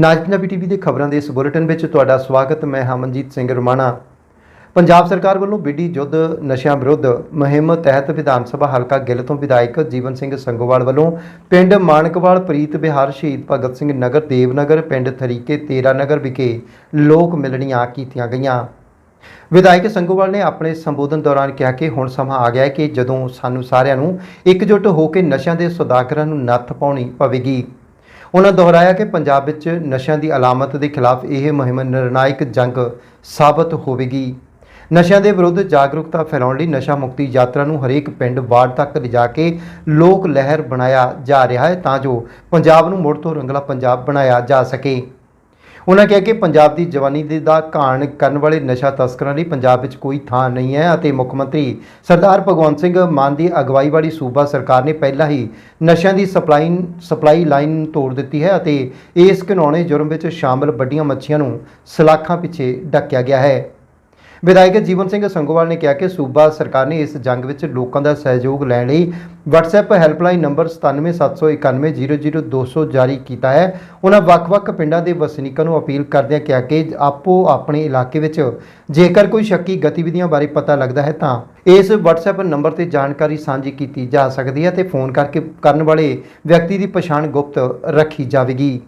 ਨਾਜ Punjabi TV ਦੇ ਖਬਰਾਂ ਦੇ ਇਸ ਬੁਲੇਟਿਨ ਵਿੱਚ ਤੁਹਾਡਾ ਸਵਾਗਤ, ਮੈਂ ਹਮਨਜੀਤ ਸਿੰਘ ਰਮਾਣਾ। ਪੰਜਾਬ ਸਰਕਾਰ ਵੱਲੋਂ ਬੀਡੀ ਯੁੱਧ ਨਸ਼ਿਆਂ ਵਿਰੁੱਧ ਮੁਹਿੰਮ ਤਹਿਤ ਵਿਧਾਨ ਸਭਾ ਹਲਕਾ ਗਿੱਲ ਤੋਂ ਵਿਧਾਇਕ ਜੀਵਨ ਸਿੰਘ ਸੰਗੋਵਾਲ ਵੱਲੋਂ ਪਿੰਡ ਮਾਨਕਵਾਲ ਪ੍ਰੀਤ ਬਿਹਾਰ ਸ਼ਹੀਦ ਭਗਤ ਸਿੰਘ ਨਗਰ, ਦੇਵਨਗਰ, ਪਿੰਡ ਥਰੀਕੇ ਤੇਰਾ ਨਗਰ ਵਿਖੇ ਲੋਕ ਮਿਲਣੀਆਂ ਕੀਤੀਆਂ ਗਈਆਂ। ਵਿਧਾਇਕ ਸੰਗੋਵਾਲ ਨੇ ਆਪਣੇ ਸੰਬੋਧਨ ਦੌਰਾਨ ਕਿਹਾ ਕਿ ਹੁਣ ਸਮਾਂ ਆ ਗਿਆ ਹੈ ਕਿ ਜਦੋਂ ਸਾਨੂੰ ਸਾਰਿਆਂ ਨੂੰ ਇਕਜੁੱਟ ਹੋ ਕੇ ਨਸ਼ਿਆਂ ਦੇ ਸੌਦਾਗਰਾਂ ਨੂੰ ਨੱਥ ਪਾਉਣੀ ਪਵੇਗੀ। ਉਹਨਾਂ ਦੁਹਰਾਇਆ ਕਿ ਪੰਜਾਬ ਵਿੱਚ ਨਸ਼ਿਆਂ ਦੀ ਅਲਾਮਤ ਦੇ ਖਿਲਾਫ ਇਹ ਮੁਹਿੰਮ ਨਿਰਣਾਇਕ ਜੰਗ ਸਾਬਤ ਹੋਵੇਗੀ। ਨਸ਼ਿਆਂ ਦੇ ਵਿਰੁੱਧ ਜਾਗਰੂਕਤਾ ਫੈਲਾਉਣ ਲਈ ਨਸ਼ਾ ਮੁਕਤੀ ਯਾਤਰਾ ਨੂੰ ਹਰੇਕ ਪਿੰਡ ਵਾਰਡ ਤੱਕ ਲਿਜਾ ਕੇ ਲੋਕ ਲਹਿਰ ਬਣਾਇਆ ਜਾ ਰਿਹਾ ਹੈ ਤਾਂ ਜੋ ਪੰਜਾਬ ਨੂੰ ਮੁੜ ਤੋਂ ਰੰਗਲਾ ਪੰਜਾਬ ਬਣਾਇਆ ਜਾ ਸਕੇ। ਉਹਨਾਂ ਕਿਹਾ ਕਿ ਪੰਜਾਬ ਦੀ ਜਵਾਨੀ ਦੇ ਦਾ ਘਾਣ ਕਰਨ ਵਾਲੇ ਨਸ਼ਾ ਤਸਕਰਾਂ ਲਈ ਪੰਜਾਬ ਵਿੱਚ ਕੋਈ ਥਾਂ ਨਹੀਂ ਹੈ ਅਤੇ ਮੁੱਖ ਮੰਤਰੀ ਸਰਦਾਰ ਭਗਵੰਤ ਸਿੰਘ ਮਾਨ ਦੀ ਅਗਵਾਈ ਵਾਲੀ ਸੂਬਾ ਸਰਕਾਰ ਨੇ ਪਹਿਲਾਂ ਹੀ ਨਸ਼ਿਆਂ ਦੀ ਸਪਲਾਈ ਸਪਲਾਈ ਲਾਈਨ ਤੋੜ ਦਿੱਤੀ ਹੈ ਅਤੇ ਇਸ ਘਿਨੌਣੇ ਜੁਰਮ ਵਿੱਚ ਸ਼ਾਮਲ ਵੱਡੀਆਂ ਮੱਛੀਆਂ ਨੂੰ ਸਲਾਖਾਂ ਪਿੱਛੇ ਡੱਕਿਆ ਗਿਆ ਹੈ। ਵਿਧਾਇਕ ਜੀਵਨ ਸਿੰਘ ਸੰਗੋਵਾਲ ਨੇ ਕਿਹਾ ਕਿ ਸੂਬਾ ਸਰਕਾਰ ਨੇ ਇਸ ਜੰਗ ਵਿੱਚ ਲੋਕਾਂ ਦਾ ਸਹਿਯੋਗ ਲੈਣ ਲਈ WhatsApp ਹੈਲਪਲਾਈਨ ਨੰਬਰ 9779100200 ਜਾਰੀ ਕੀਤਾ ਹੈ। ਉਹਨਾਂ ਵੱਖ-ਵੱਖ ਪਿੰਡਾਂ ਦੇ ਵਸਨੀਕਾਂ ਨੂੰ ਅਪੀਲ ਕਰਦਿਆਂ ਕਿਹਾ ਕਿ ਆਪੋ ਆਪਣੇ ਇਲਾਕੇ ਵਿੱਚ ਜੇਕਰ ਕੋਈ ਸ਼ੱਕੀ ਗਤੀਵਿਧੀਆਂ ਬਾਰੇ ਪਤਾ ਲੱਗਦਾ ਹੈ ਤਾਂ ਇਸ WhatsApp ਨੰਬਰ ਤੇ ਜਾਣਕਾਰੀ ਸਾਂਝੀ ਕੀਤੀ ਜਾ ਸਕਦੀ ਹੈ ਤੇ ਫੋਨ ਕਰਕੇ ਕਰਨ ਵਾਲੇ ਵਿਅਕਤੀ ਦੀ ਪਛਾਣ ਗੁਪਤ ਰੱਖੀ ਜਾਵੇਗੀ।